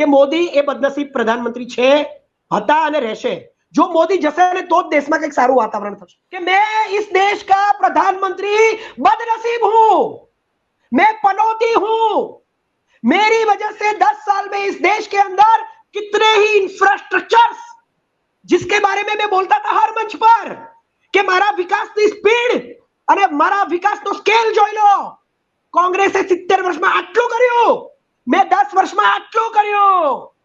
કે મોદી એ બદનસીબ પ્રધાનમંત્રી છે હતા અને રહેશે જો મોદી જશે ને તો જ દેશમાં કંઈક સારું વાતાવરણ થશે કે મેં इस देश का प्रधानमंत्री बदनसीब हूं मैं पनौती हूं मेरी वजह से 10 साल में इस देश के अंदर कितने ही इंफ्रास्ट्रक्चर्स जिसके बारे में मैं बोलता था हर मंच पर કે મારા વિકાસની સ્પીડ અને મારા વિકાસનો સ્કેલ જોઈ લો કોંગ્રેસે સિત્તેર વર્ષમાં આટલું કર્યું મેં દસ વર્ષમાં આટલું કર્યું?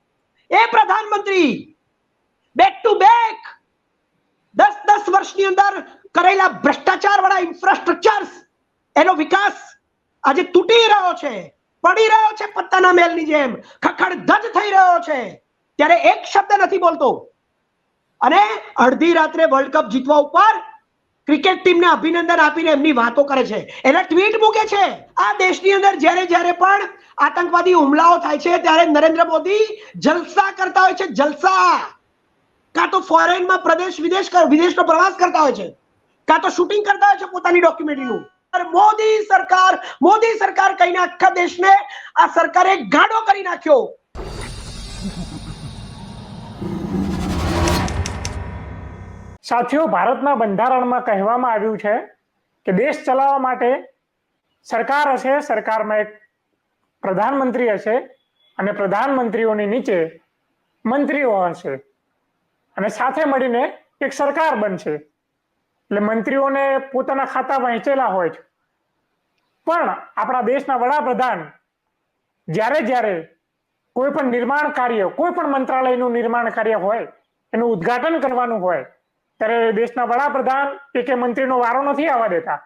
એ પ્રધાનમંત્રી બેક ટુ બેક દસ દસ વર્ષની અંદર કરેલા ભ્રષ્ટાચાર વાળા ઇન્ફ્રાસ્ટ્રક્ચર્સ એનો વિકાસ આજે તૂટી રહ્યો છે, પડી રહ્યો છે પત્તાના મેલની જેમ. ખખડધજ થઈ રહ્યો છે. ત્યારે એક શબ્દ નથી બોલતો. અને અડધી રાત્રે વર્લ્ડ કપ જીતવા ઉપર ક્રિકેટ ટીમને અભિનંદન આપીને એમની વાતો કરે છે. એના ટ્વીટ મૂકે છે. આ દેશની અંદર જ્યારે જ્યારે પણ આતંકવાદી હુમલાઓ થાય છે, ત્યારે નરેન્દ્ર મોદી જલસા કરતા હોય છે, જલસા. કાં તો ફોરેનમાં પ્રદેશ, વિદેશ વિદેશનો પ્રવાસ કરતા હોય છે. કાં તો શૂટિંગ કરતા હોય છે પોતાની ડોક્યુમેન્ટરીનું મોદી સરકાર મોદી સરકાર કહીને આખા દેશને આ સરકારે ગાડો કરી નાખ્યો. સાથીઓ, ભારતના બંધારણમાં કહેવામાં આવ્યું છે કે દેશ ચલાવવા માટે સરકાર હશે, સરકારમાં એક પ્રધાનમંત્રી હશે અને પ્રધાનમંત્રીઓની નીચે મંત્રીઓ હશે. અને સાથે મળીને એક સરકાર બનશે. એટલે મંત્રીઓને પોતાના ખાતા વહેંચેલા હોય છે. પણ આપણા દેશના વડાપ્રધાન જ્યારે જ્યારે કોઈ પણ નિર્માણ કાર્ય, કોઈ પણ મંત્રાલયનું નિર્માણ કાર્ય હોય, એનું ઉદ્ઘાટન કરવાનું હોય ત્યારે દેશના વડાપ્રધાન કે કે મંત્રીનો વારો નથી આવવા દેતા.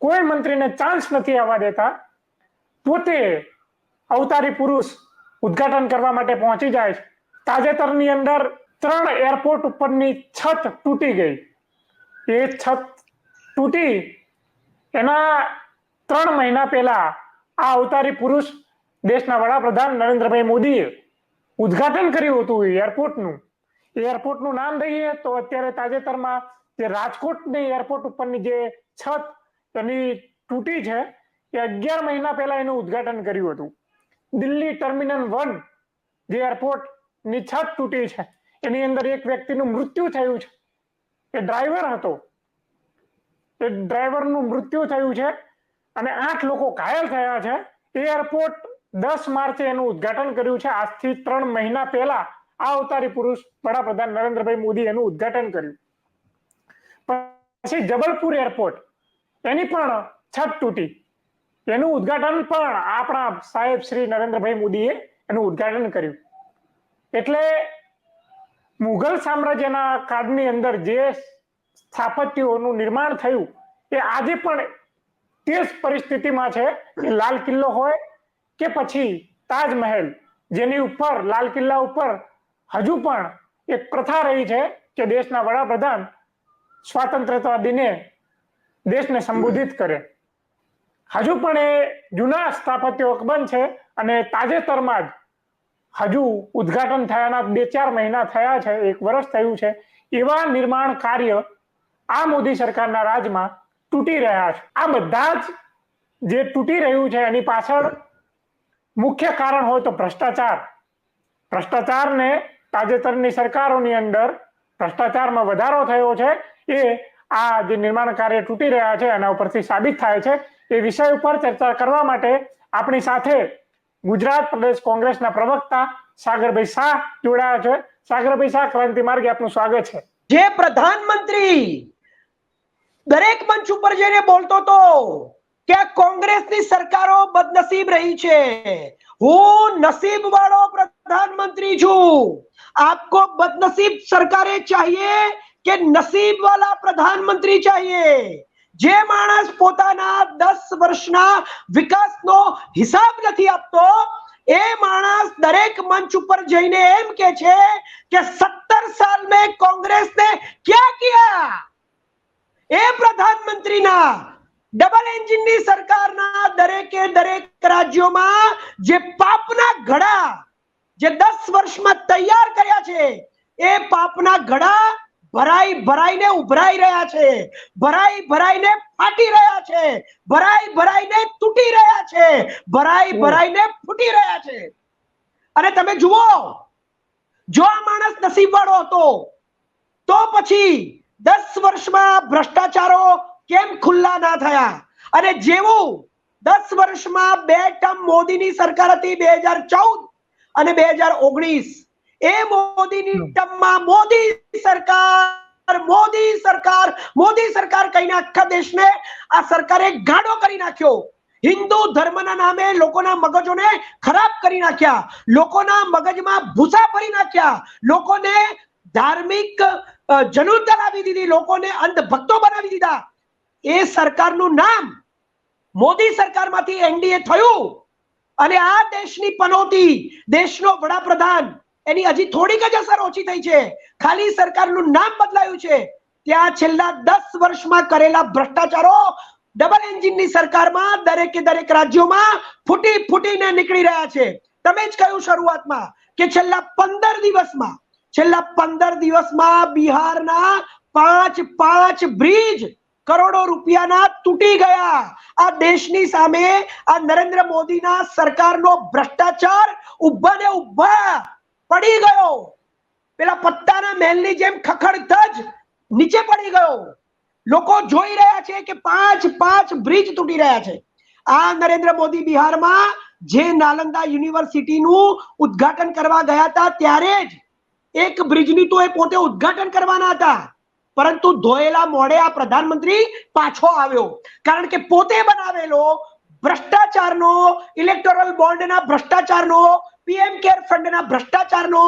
કોઈ મંત્રીને ચાન્સ નથી આવવા દેતા. પોતે અવતારી પુરુષ ઉદ્ઘાટન કરવા માટે પહોંચી જાય છે. તાજેતરની અંદર ત્રણ એરપોર્ટ ઉપરની છત તૂટી ગઈ. એ છત તૂટી એના ત્રણ મહિના પહેલા આ અવતારી પુરુષ દેશના વડાપ્રધાન નરેન્દ્રભાઈ મોદીએ ઉદ્ઘાટન કર્યું હતું એરપોર્ટનું એરપોર્ટનું નામ લઈએ તો અત્યારે તાજેતરમાં જે રાજકોટની એરપોર્ટ ઉપરની જે છત, એની તૂટી છે, એ અગિયાર મહિના પહેલા એનું ઉદ્ઘાટન કર્યું હતું. દિલ્હી ટર્મિનલ વન જે એરપોર્ટની છત તૂટી છે, એની અંદર એક વ્યક્તિનું મૃત્યુ થયું છે. એ ડ્રાઈવર હતો. એ ડ્રાઈવરનું મૃત્યુ થયું છે અને આઠ લોકો ઘાયલ થયા છે. એ એરપોર્ટ દસ માર્ચે એનું ઉદ્ઘાટન કર્યું છે. આજથી ત્રણ મહિના પહેલા આ અવતારી પુરુષ વડાપ્રધાન નરેન્દ્રભાઈ મોદી એનું ઉદ્ઘાટન કર્યું. પછી જબલપુર એરપોર્ટ, એની પણ છત તૂટી. એનું ઉદ્ઘાટન પણ આપણા સાહેબ શ્રી નરેન્દ્રભાઈ મોદીએ એનું ઉદ્ઘાટન કર્યું. એટલે મુઘલ સામ્રાજ્યના કાળની અંદર જે સ્થાપત્યોનું નિર્માણ થયું, એ આજે પણ તે જ પરિસ્થિતિમાં છે કે લાલ કિલ્લો હોય કે પછી તાજમહેલ, જેની ઉપર, લાલ કિલ્લા ઉપર હજુ પણ એક પ્રથા રહી છે કે દેશના વડાપ્રધાન સ્વાતંત્રતા દિને દેશને સંબોધિત કરે. હજુ પણ એ જૂના સ્થાપત્યો અકબંધ છે અને તાજેતરમાં જ હજુ ઉદ્ઘાટન થયાના બે ચાર મહિના થયા છે, એક વર્ષ થયું છે, એવા નિર્માણ કાર્ય આ મોદી સરકારના રાજમાં તૂટી રહ્યા છે. આ બધા જ જે તૂટી રહ્યું છે એની પાછળ મુખ્ય કારણ હોય તો ભ્રષ્ટાચાર. ભ્રષ્ટાચારને તાજેતરની સરકારોની અંદર ભ્રષ્ટાચારમાં વધારો થયો છે, એ આ જે નિર્માણ કાર્ય તૂટી રહ્યા છે એના ઉપરથી સાબિત થાય છે, એ વિષય ઉપર ચર્ચા કરવા માટે આપણી સાથે ગુજરાત પ્રદેશ કોંગ્રેસના પ્રવક્તા સાગરભાઈ શાહ જોડાયા છે. સાગરભાઈ શાહ, ક્રાંતિ માર્ગે આપનું સ્વાગત છે. જે પ્રધાનમંત્રી દરેક મંચ ઉપર જઈને બોલતો તો કે કોંગ્રેસની સરકારો બદનસીબ રહી છે, હું નસીબ વાળો પ્રધાનમંત્રી છું. आपको बदनसीब सरकारें चाहिए કે નસીબ વાલા પ્રધાનમંત્રી ચાહીએ જે માણસ પોતાના દસ વર્ષના વિકાસનો હિસાબ નથી આપતો એ માણસ દરેક મંચ ઉપર જઈને એમ કે છે કે સત્તર સાલ में कांग्रेस ने क्या किया એ પ્રધાનમંત્રીના ડબલ એન્જિનની સરકારના દરેકે દરેક રાજ્યોમાં જે પાપના ઘડા જે દસ વર્ષમાં તૈયાર કર્યા છે એ પાપના ઘડા ભરાઈ ભરાઈને ઉભરાઈ રહ્યા છે ભરાઈ ભરાઈને ફાટી રહ્યા છે ભરાઈ ભરાઈને તૂટી રહ્યા છે ભરાઈ ભરાઈને ફૂટી રહ્યા છે. અને તમે જુઓ જો આ માણસ નસીબવાળો હતો તો પછી દસ વર્ષમાં ભ્રષ્ટાચારો કેમ ખુલ્લા ના થયા? અને જેવું દસ વર્ષમાં બે ટર્મ મોદીની સરકાર હતી બે હજાર ચૌદ અને બે હજાર ઓગણીસ એ મોદીની ટમમાં મોદી સરકાર મોદી સરકાર મોદી સરકાર કહીને આખા દેશને આ સરકારે ગાડો કરી નાખ્યો. હિન્દુ ધર્મના નામે લોકોના મગજોને ખરાબ કરી નાખ્યા. લોકોના મગજમાં ભૂસા ભરી નાખ્યા. લોકોને ધાર્મિક જનૂન લાવી દીધી. લોકોને અંધભક્તો બનાવી દીધા. એ સરકારનું નામ મોદી સરકારમાંથી એનડીએ થયું. અને આ દેશની પનોતી, દેશનો વડાપ્રધાન, એની હજી થોડીક જ અસર ઓછી થઈ છે. ખાલી સરકારનું નામ બદલાયું છે. ત્યાં છેલ્લા દસ વર્ષમાં કરેલા ભ્રષ્ટાચારો ડબલ એન્જિનની સરકારમાં દરેકે દરેક રાજ્યોમાં ફૂટી ફૂટીને નીકળી રહ્યા છે. તમે જ કહ્યું શરૂઆતમાં કે છેલ્લા પંદર દિવસમાં, છેલ્લા પંદર દિવસમાં બિહારના પાંચ પાંચ બ્રિજ કરોડો રૂપિયાના તૂટી ગયા. આ દેશની સામે આ નરેન્દ્ર મોદીના સરકારનો ભ્રષ્ટાચાર ઊભા ને ઊભા પડી ગયો. પેલા પત્તાના મહેલની જેમ ખખડધજ નીચે પડી ગયો. લોકો જોઈ રહ્યા છે કે પાંચ પાંચ બ્રિજ તૂટી રહ્યા છે. આ નરેન્દ્ર મોદી બિહારમાં જે નાલંદા યુનિવર્સિટીનું ઉદ્ઘાટન કરવા ગયા હતા, ત્યારે જ એક બ્રિજની તો એ પોતે ઉદ્ઘાટન કરવાના હતા. પરંતુ ધોયેલા મોડે આ પ્રધાનમંત્રી પાછો આવ્યો. કારણ કે પોતે બનાવેલો ભ્રષ્ટાચારનો ઇલેક્ટોરલ બોન્ડના ભ્રષ્ટાચારનો પીએમ કેર ફંડના ભ્રષ્ટાચારનો,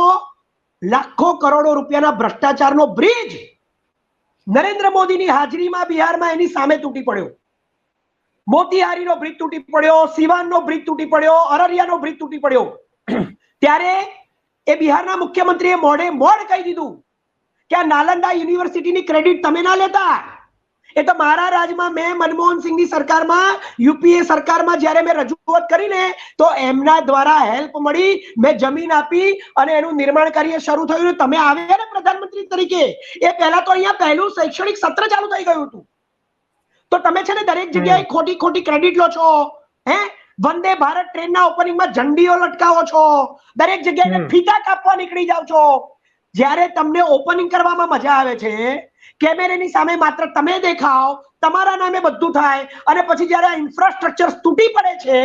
લાખો કરોડો રૂપિયાના ભ્રષ્ટાચારનો બ્રિજ નરેન્દ્ર મોદીની હાજરીમાં બિહારમાં એની સામે તૂટી પડ્યો. મોતિહારીનો બ્રિજ તૂટી પડ્યો, સિવાનનો બ્રિજ તૂટી પડ્યો, અરરિયાનો બ્રિજ તૂટી પડ્યો. ત્યારે એ બિહારના મુખ્યમંત્રીએ મોડે મોડ કહી દીધું. કે આ નાલંદા યુનિવર્સિટીની ક્રેડિટ તમે ના લેતા? એ તો મારા રાજમાં મેં મનમોહન સિંહની સરકારમાં યુપીએ સરકારમાં જ્યારે મેં રજૂઆત કરીને તો એમના દ્વારા હેલ્પ મળી મેં જમીન આપી અને એનું નિર્માણ કાર્ય શરૂ થયું. તમે આવ્યા ને પ્રધાનમંત્રી તરીકે? એ પહેલા તો અહીંયા પહેલું શૈક્ષણિક સત્ર ચાલુ થઈ ગયું હતું. તો તમે છે ને દરેક જગ્યાએ ખોટી ખોટી ક્રેડિટ લો છો હે? વંદે ભારત ટ્રેનના ઓપનિંગમાં ઝંડીઓ લટકાવો છો. દરેક જગ્યાએ ફીતા કાપવા નીકળી જાવ છો. જ્યારે તમને ઓપનિંગ કરવામાં મજા આવે છે, કેમેરાની સામે માત્ર તમે દેખાવ, તમારા નામે બધું થાય અને પછી જ્યારે ઇન્ફ્રાસ્ટ્રક્ચર તૂટી પડે છે,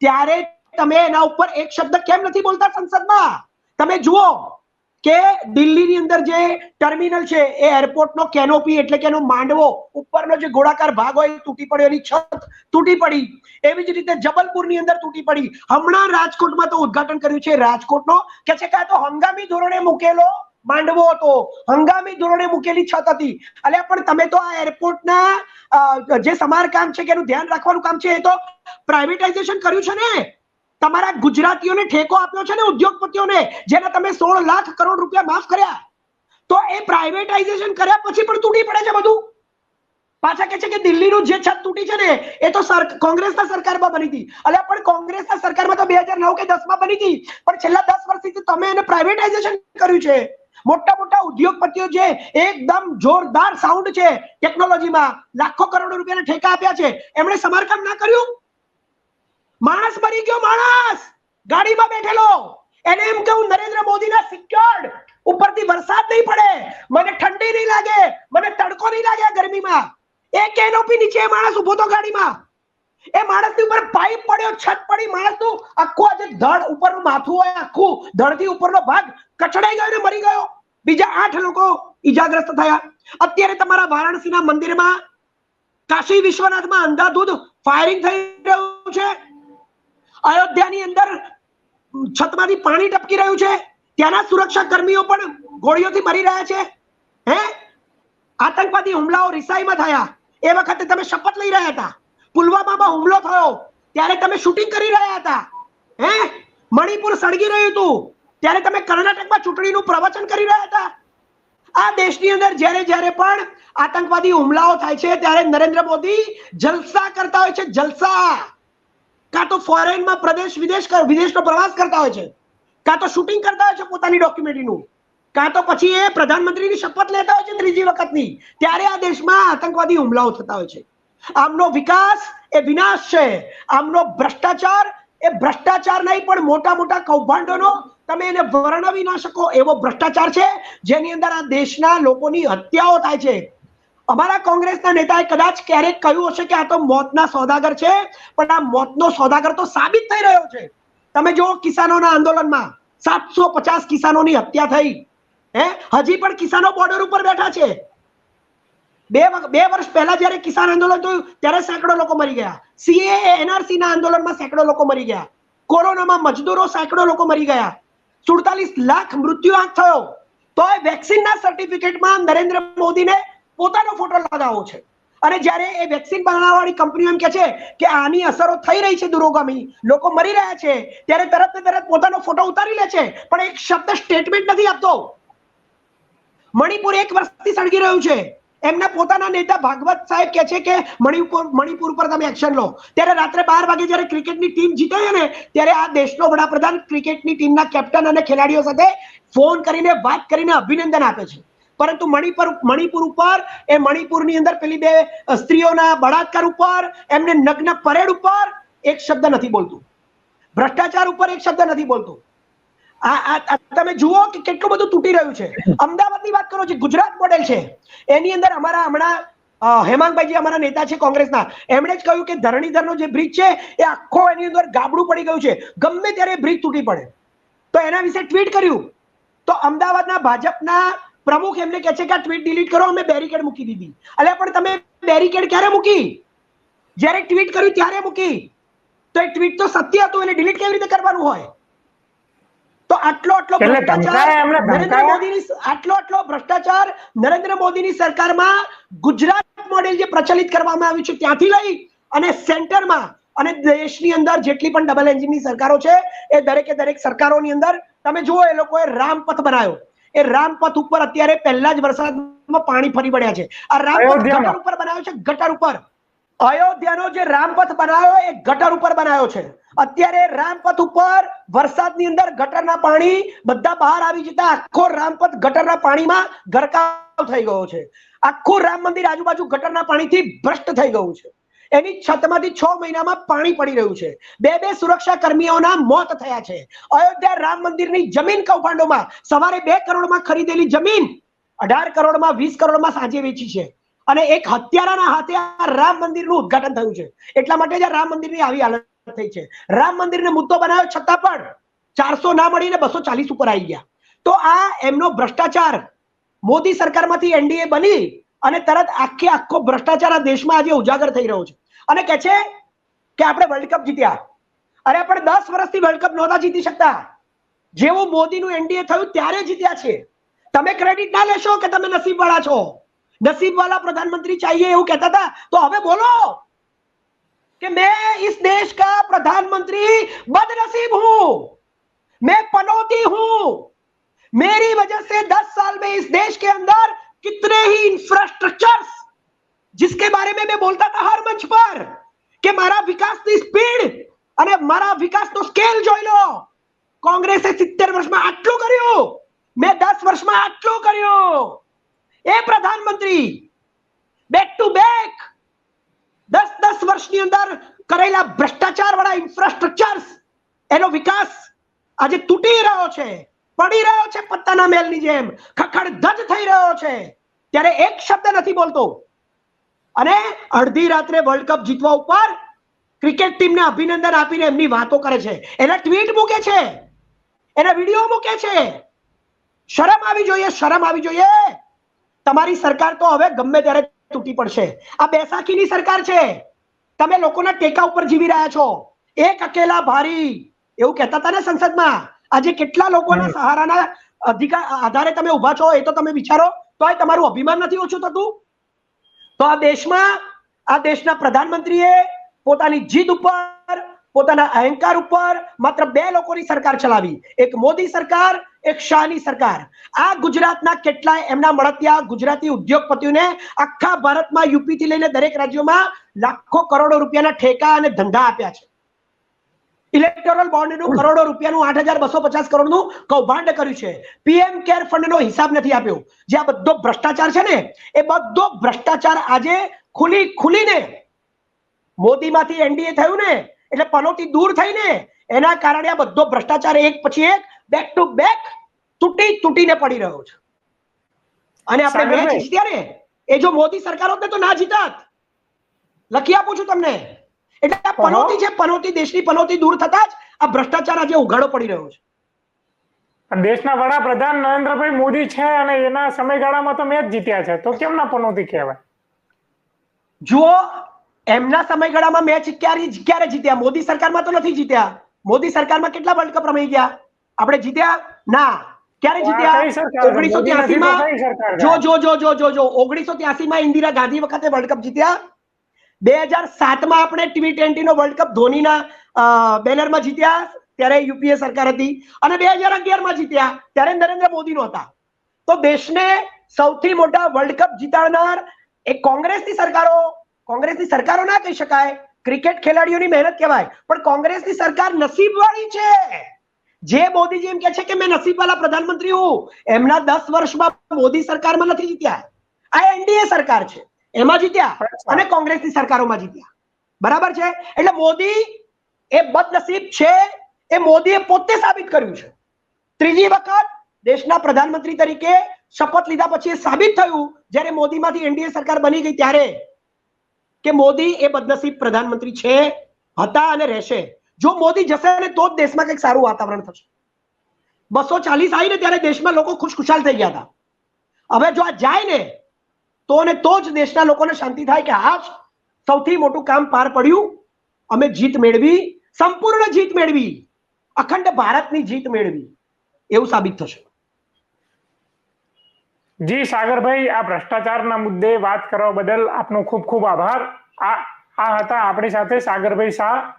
ત્યારે તમે એના ઉપર એક શબ્દ કેમ નથી બોલતા સંસદમાં? તમે જુઓ કે દિલ્હીની અંદર જે ટર્મિનલ છે, એ એરપોર્ટનો કેનોપી એટલે કે એનો માંડવો, ઉપરનો જે ગોળાકાર ભાગ હોય તૂટી પડ્યો, એની છત તૂટી પડી. એવી જ રીતે જબલપુરની અંદર તૂટી પડી. હમણાં રાજકોટમાં તો ઉદ્ઘાટન કર્યું છે. રાજકોટનો કે છે કાં તો હંગામી ધોરણે મૂકેલો માંડવો હતો. હંગામી ધોરણે મૂકેલી છત હતી. એટલે પણ તમે તો આ એરપોર્ટના જે સમારકામ છે કે એનું ધ્યાન રાખવાનું કામ છે એ તો પ્રાઇવેટાઇઝેશન કર્યું છે ને? તમારા ગુજરાતીઓને ઠેકો આપ્યો છે ને ઉદ્યોગપતિઓને, જેના તમે સોળ લાખ કરોડ રૂપિયા માફ કર્યા? તો એ પ્રાઇવેટાઇઝેશન કર્યા પછી પણ તૂટી પડે છે બધું. પાછા કે છે કે દિલ્હીનું જે છત તૂટી છે ને, એ તો કોંગ્રેસના સરકારમાં બની હતી. અલે પણ કોંગ્રેસના સરકારમાં તો બે હજાર નવ કે દસમાં બની હતી. પણ છેલ્લા દસ વર્ષથી તમે એને પ્રાઇવેટાઇઝેશન કર્યું છે. મોટા મોટા ઉદ્યોગપતિઓ છે, એકદમ જોરદાર સાઉન્ડ છે ટેકનોલોજીમાં લાખો કરોડો રૂપિયાના ઠેકા આપ્યા છે. એમણે સમારકામ ના કર્યું? માણસ મરી ગયો માણસ! ગાડીમાં બેઠેલો. એને એમ કહું, નરેન્દ્ર મોદીના સિક્યોર્ડ. ઉપરથી વરસાદ નહીં પડે. મને ઠંડી નહીં લાગે. મને તડકો નહીં લાગે ગરમીમાં. એ કેનોપી નીચે માણસ ઊભો તો ગાડીમાં. એ માણસની ઉપર પાઇપ પડ્યો, છત પડી. માણસનું આખું આજે ધડ ઉપરનું માથું હોય, આખું ધડથી ઉપરનો ભાગ કચડાઈ ગયો ને મરી ગયો? બીજા આઠ લોકો ઈજાગ્રસ્ત થયા. અત્યારે તમારા વારાણસીના મંદિરમાં કાશી વિશ્વનાથમાં અંધાધૂધ ફાયરિંગ થઈ રહ્યું છે. અયોધ્યાની અંદર છતમાંથી પાણી ટપકી રહ્યું છે. ત્યાંના સુરક્ષા કર્મીઓ પણ ગોળીઓથી મરી રહ્યા છે. હે? આતંકવાદી હુમલાઓ રિસાઈમાં થયા. એ વખતે તમે શપથ લઈ રહ્યા હતા. પુલવામામાં હુમલો થયો. ત્યારે તમે શૂટિંગ કરી રહ્યા હતા. હે? મણિપુર સળગી રહ્યું હતું. ત્યારે તમે કર્ણાટકમાં ચૂંટણીનું પ્રવચન કરી રહ્યા હતા. આ દેશની અંદર જ્યારે જ્યારે પણ આતંકવાદી હુમલાઓ થાય છે, ત્યારે નરેન્દ્ર મોદી જલસા કરતા હોય છે, જલસા. કાં તો ફોરેનમાં પ્રદેશ, વિદેશ વિદેશનો પ્રવાસ કરતા હોય છે. કાં તો શૂટિંગ કરતા હોય છે પોતાની ડોક્યુમેન્ટરીનું. કાં તો પછી એ પ્રધાનમંત્રીની શપથ લેતા હોય છે ત્રીજી વખતની. ત્યારે આ દેશમાં આતંકવાદી હુમલાઓ થતા હોય છે. આમનો વિકાસ એ વિનાશ છે. આમનો ભ્રષ્ટાચાર એ ભ્રષ્ટાચાર નહીં, પણ મોટા મોટા કૌભાંડોનો તમે એને વર્ણવી ના શકો એવો ભ્રષ્ટાચાર છે, જેની અંદર આ દેશના લોકોની હત્યાઓ થાય છે. અમારા કોંગ્રેસના નેતાએ કદાચ ક્યારેક કહ્યું હશે કે આ તો મોતના સોદાગર છે, પણ આ મોતનો સોદાગર તો સાબિત થઈ રહ્યો છે. તમે જુઓ કિસાનોના આંદોલનમાં સાતસો પચાસ કિસાનોની હત્યા થઈ. હે? હજી પણ કિસાનો બોર્ડર ઉપર બેઠા છે. બે બે વર્ષ પહેલા જ્યારે કિસાન આંદોલન થયું, ત્યારે સેંકડો લોકો મરી ગયા. સીએ એનઆરસી ના આંદોલનમાં સેંકડો લોકો મરી ગયા. કોરોનામાં મજદૂરો સેંકડો લોકો મરી ગયા. સુડતાલીસ લાખ મૃત્યુઆંક થયો. તો એ વેક્સિનના સર્ટિફિકેટમાં નરેન્દ્ર મોદીને પોતાનો ફોટો લગાવો છે. અને જ્યારે એ વેક્સિન બનાવવાની કંપનીઓ એમ કે છે કે આની અસરો થઈ રહી છે દુરોગામી, લોકો મરી રહ્યા છે, ત્યારે તરત ને તરત પોતાનો ફોટો ઉતારી લે છે, પણ એક શબ્દ સ્ટેટમેન્ટ નથી આપતો. મણિપુર એક વર્ષથી સળગી રહ્યું છે. એમના પોતાના નેતા ભાગવત સાહેબ કે છે કે મણિપુર મણિપુર પર તમે એક્શન લો. ત્યારે રાત્રે બાર વાગે જ્યારે ક્રિકેટની ટીમ જીતે ને, ત્યારે આ દેશનો વડાપ્રધાન ક્રિકેટની ટીમના કેપ્ટન અને ખેલાડીઓ સાથે ફોન કરીને વાત કરીને અભિનંદન આપે છે. પરંતુ મણિપુર મણિપુર ઉપર, એ મણિપુરની અંદર પેલી બે સ્ત્રીઓના બળાત્કાર ઉપર, એમને નગ્ન પરેડ ઉપર એક શબ્દ નથી બોલતું. ભ્રષ્ટાચાર ઉપર એક શબ્દ નથી બોલતું. આ તમે જુઓ કે કેટલું બધું તૂટી રહ્યું છે. અમદાવાદની વાત કરો જે ગુજરાત મોડેલ છે, એની અંદર અમારા હમણાં હેમાંગભાઈજી અમારા નેતા છે કોંગ્રેસના. એમણે જ કહ્યું કે ધરણીધરનો જે બ્રિજ છે, એ આખો એની અંદર ગાબડું પડી ગયું છે. ગમે ત્યારે બ્રિજ તૂટી પડે. તો એના વિશે ટ્વીટ કર્યું. તો અમદાવાદના ભાજપના પ્રમુખ એમને કહે છે કે આ ટ્વીટ ડિલીટ કરો, અમે બેરિકેડ મૂકી દીધી. અલ્યા પણ તમે બેરિકેડ ક્યારે મૂકી? જ્યારે ટ્વીટ કર્યું ત્યારે મૂકી. તો એ ટ્વીટ તો સત્ય હતું, એને ડિલીટ કેવી રીતે કરવાનું હોય? તો આટલો આટલો ભ્રષ્ટાચાર નરેન્દ્ર? મોદીની આટલો આટલો ભ્રષ્ટાચાર નરેન્દ્ર મોદીની સરકારમાં ગુજરાત મોડેલ જે પ્રચલિત કરવામાં આવ્યું છે ત્યાંથી લઈ અને સેન્ટરમાં અને દેશની અંદર જેટલી પણ ડબલ એન્જિનની સરકારો છે એ દરેકે દરેક સરકારોની અંદર તમે જુઓ એ લોકોએ રામપથ બનાવ્યો. એ રામપથ ઉપર અત્યારે પહેલા જ વરસાદમાં પાણી ફરી પડ્યા છે. આ રામપથ ગટર ઉપર બનાવ્યો છે ગટર ઉપર. અયોધ્યાનો જે રામપથ બનાવ્યો એ ગટર ઉપર બનાવ્યો છે. અત્યારે રામપથ ઉપર વરસાદની અંદર ગટરના પાણી બધા બહાર આવી જતા આખો રામપથ ગટરના પાણીમાં ગરકાવ થઈ ગયો છે. આખું રામ મંદિર આજુબાજુ ગટરના પાણીથી ભ્રષ્ટ થઈ ગયું છે. એની છતમાંથી છ મહિનામાં પાણી પડી રહ્યું છે. બે બે સુરક્ષા કર્મીઓના મોત થયા છે. અયોધ્યા રામ મંદિરની જમીન કૌભાંડોમાં સવારે બે કરોડમાં ખરીદેલી જમીન અઢાર કરોડમાં, વીસ કરોડમાં સાંજે વેચી છે. અને એક હત્યારાના હાથે રામ મંદિરનું ઉદ્ઘાટન થયું છે. એટલા માટે જ આ રામ મંદિરની આવી હાલત થઈ છે. રામ મંદિરને મુદ્દો બનાવ્યો છતાં પણ ચારસો ના મળીને બસો ચાલીસ ઉપર આવી ગયા. તો આ એમનો ભ્રષ્ટાચાર મોદી સરકારમાંથી એનડીએ બની અને તરત આખે આખો ભ્રષ્ટાચાર આ દેશમાં આજે ઉજાગર થઈ રહ્યો છે. અને કે છે કે આપણે વર્લ્ડ કપ જીત્યા. અરે પણ દસ વર્ષથી વર્લ્ડ કપ નહોતા જીતી શકતા. જેવું મોદીનું એનડીએ થયું ત્યારે જીત્યા છે. તમે ક્રેડિટ ના લેશો કે તમે નસીબવાળા છો? नसीब वाला प्रधानमंत्री चाहिए वो कहता था। तो हमें बोलो कि मैं इस देश का प्रधानमंत्री बदनसीब हूँ, मैं पनौती हूँ। मेरी वजह से 10 साल में इस देश के अंदर कितने ही इंफ्रास्ट्रक्चर्स जिसके बारे में मैं बोलता था हर मंच पर, कि मारा विकास तो स्पीड अरे मारा विकास तो स्केल जो लो। कांग्रेस લો वर्ष में आटलू करियो, मैं दस वर्ष में आटलू करियो। એ પ્રધાનમંત્રી બેક ટુ બેક દસ દસ વર્ષની અંદર કરેલા ભ્રષ્ટાચાર વાળા ઇન્ફ્રાસ્ટ્રક્ચર્સ એનો વિકાસ આજે તૂટી રહ્યો છે, પડી રહ્યો છે પત્તાના મેલની જેમ ખખડધજ થઈ રહ્યો છે, ત્યારે એક શબ્દ નથી બોલતો. અને અડધી રાત્રે વર્લ્ડ કપ જીતવા ઉપર ક્રિકેટ ટીમને અભિનંદન આપીને એમની વાતો કરે છે. એના ટ્વીટ મૂકે છે. એના વીડિયો મૂકે છે. શરમ આવી જોઈએ, શરમ આવી જોઈએ. તમારી સરકાર તો હવે ગમે ત્યારે તૂટી પડશે. આ બેસાખીની સરકાર છે. તમે લોકોના ટેકા ઉપર જીવી રહ્યા છો. એક અકેલા ભારી. એવું કહેતા હતા ને સંસદમાં? આજે કેટલા લોકોના સહારાના અધિકાર આધારે તમે ઊભા છો એ તો તમે વિચારો. તોય તમારું અભિમાન નથી ઓછું થતું? તો આ દેશમાં આ દેશના પ્રધાનમંત્રીએ પોતાની જીદ ઉપર પોતાના અહંકાર ઉપર માત્ર બે લોકોની સરકાર ચલાવી. એક મોદી સરકાર એક શાહની સરકાર. આ ગુજરાતના કેટલાય એમના મળતિયા ગુજરાતી ઉદ્યોગપતિઓને આખા ભારતમાં યુપી થી લઈને દરેક રાજ્યોમાં લાખો કરોડો રૂપિયાના ઠેકા અને ધંધા આપ્યા છે. ઇલેક્ટોરલ બોન્ડનું કરોડો રૂપિયાનું આઠ હજાર બસો પચાસ કરોડનું કૌભાંડ કર્યું છે. પીએમ કેર ફંડનો હિસાબ નથી આપ્યો. જે આ બધો ભ્રષ્ટાચાર છે ને, એ બધો ભ્રષ્ટાચાર આજે ખુલી ખુલીને મોદીમાંથી એનડીએ થયું ને, એટલે પનોતી દૂર થઈને એના કારણે આ બધો ભ્રષ્ટાચાર એક પછી એક બેક ટુ બેક તૂટી તૂટીને પડી રહ્યો છે. અને આપણે મેચ સાગરભાઈ. જીત્યા ને એ જો મોદી સરકાર હોત ને તો ના જીતાત. લખી આપું છું તમને. એટલે આ પનોતી છે પનોતી દેશની પનોતી દૂર થતા જ આ ભ્રષ્ટાચાર આજે ઉઘાડો પડી રહ્યો છે. દેશના વડાપ્રધાન નરેન્દ્રભાઈ મોદી છે અને એના સમયગાળામાં તો મેચ જીત્યા છે. તો કેમ ના પનોતી કહેવાય? જુઓ એમના સમયગાળામાં મેચ ક્યારે ક્યારે જીત્યા? મોદી સરકારમાં તો નથી જીત્યા. મોદી સરકારમાં કેટલા વર્લ્ડ કપ રમી ગયા? આપણે જીત્યા? ના. ક્યારે જીત્યા? ઓગણીસો ત્યાસી માં? જો જો જો જો જો જો. ઓગણીસો ત્યાસી માં ઇન્દિરા ગાંધી વખતે વર્લ્ડ કપ જીત્યા? બે હજાર સાતમાં આપણે ટીવી ટ્વેન્ટી નો વર્લ્ડ કપ ધોનીના બેનરમાં જીત્યા? ત્યારે યુપીએ સરકાર હતી. અને બે હજાર અગિયારમાં જીત્યા? ત્યારે નરેન્દ્ર મોદી નો હતા. તો દેશને સૌથી મોટા વર્લ્ડ કપ જીતાડનાર એ કોંગ્રેસની સરકારો. કોંગ્રેસની સરકારો ના કહી શકાય. ક્રિકેટ ખેલાડીઓની મહેનત કહેવાય. પણ કોંગ્રેસની સરકાર નસીબવાળી છે. જે મોદીજી એમ કે છે કે મેં નસીબ વાળા પ્રધાનમંત્રી હું એમના દસ વર્ષમાં મોદી સરકારમાં નથી જીત્યા. આ એનડીએ સરકાર છે. એમાં જીત્યા. અને કોંગ્રેસની સરકારોમાં જીત્યા. બરાબર છે? એટલે મોદી એ બદનસીબ છે એ મોદીએ પોતે સાબિત કર્યું છે. ત્રીજી વખત દેશના પ્રધાનમંત્રી તરીકે શપથ લીધા પછી એ સાબિત થયું જ્યારે મોદીમાંથી એનડીએ સરકાર બની ગઈ ત્યારે કે મોદી એ બદનસીબ પ્રધાનમંત્રી છે હતા અને રહેશે. જો મોદી જશે ને, તો જ દેશમાં કંઈક સારું વાતાવરણ થશે. બસો ચાલીસ આવી ને ત્યારે દેશમાં લોકો ખુશખુશાલ થઈ ગયા હતા. હવે જો આ જાય ને, તો ને તો જ દેશના લોકોને શાંતિ થાય કે હા સૌથી મોટું કામ પાર પડ્યું, અમે જીત મેળવી, સંપૂર્ણ જીત મેળવી, અખંડ ભારતની જીત મેળવી, એવું સાબિત થશે. જી સાગરભાઈ, આ ભ્રષ્ટાચારના મુદ્દે વાત કરવા બદલ આપનો ખૂબ ખૂબ આભાર. આ આ હતા આપણી સાથે સાગરભાઈ શાહ.